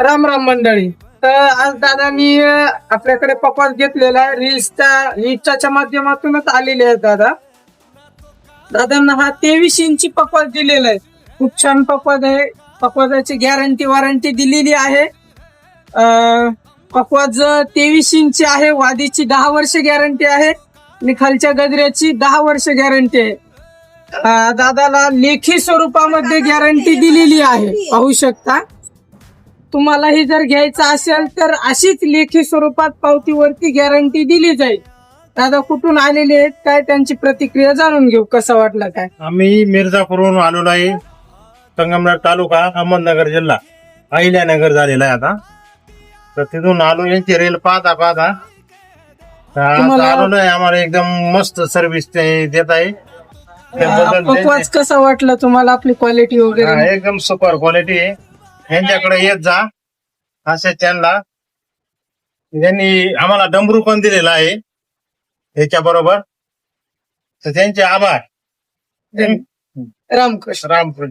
राम राम मंडळी. तर आज दादानी आपल्याकडे पपास घेतलेला आहे रील्सच्या रील्सच्या माध्यमातूनच आलेले आहेत दादा. दादांना हा तेवीस इंची पपास दिलेला आहे. खूप छान पपाद आहे. पकवासाची गॅरंटी वॉरंटी दिलेली आहे. अं, तेवीस इंची आहे वादीची दहा वर्ष गॅरंटी आहे. आणि खालच्या गजऱ्याची दहा वर्ष गॅरंटी आहे. दादाला लेखी स्वरूपामध्ये गॅरंटी दिलेली आहे. पाहू शकता. तुम्हालाही जर घ्यायचं असेल तर अशीच लेखी स्वरूपात पावतीवरती गॅरंटी दिली जाईल. दादा कुठून आलेले आहेत? काय त्यांची प्रतिक्रिया जाणून घेऊ? कसं वाटलं काय? आम्ही मिर्जापूरहून आलेलो आहे. संगमनेर तालुका अहमदनगर जिल्हा. अहिल्यानगर झालेला आहे आता. तर तिथून आलो यांची रेल पाहता पाहता. तर आज तुम्हाला- आलेलो आहे. आम्हाला एकदम मस्त सर्व्हिस ते देत आहे. त्याबद्दल कसा वाटलं तुम्हाला? आपली क्वालिटी हा, वगैरे एकदम सुपर क्वालिटी आहे. यांच्याकडे येत जा. असे त्यांना त्यांनी आम्हाला डमरू पण दिलेला आहे. याच्या बरोबर तर त्यांचे आभार. रामकृष्ण. रामकृष्ण.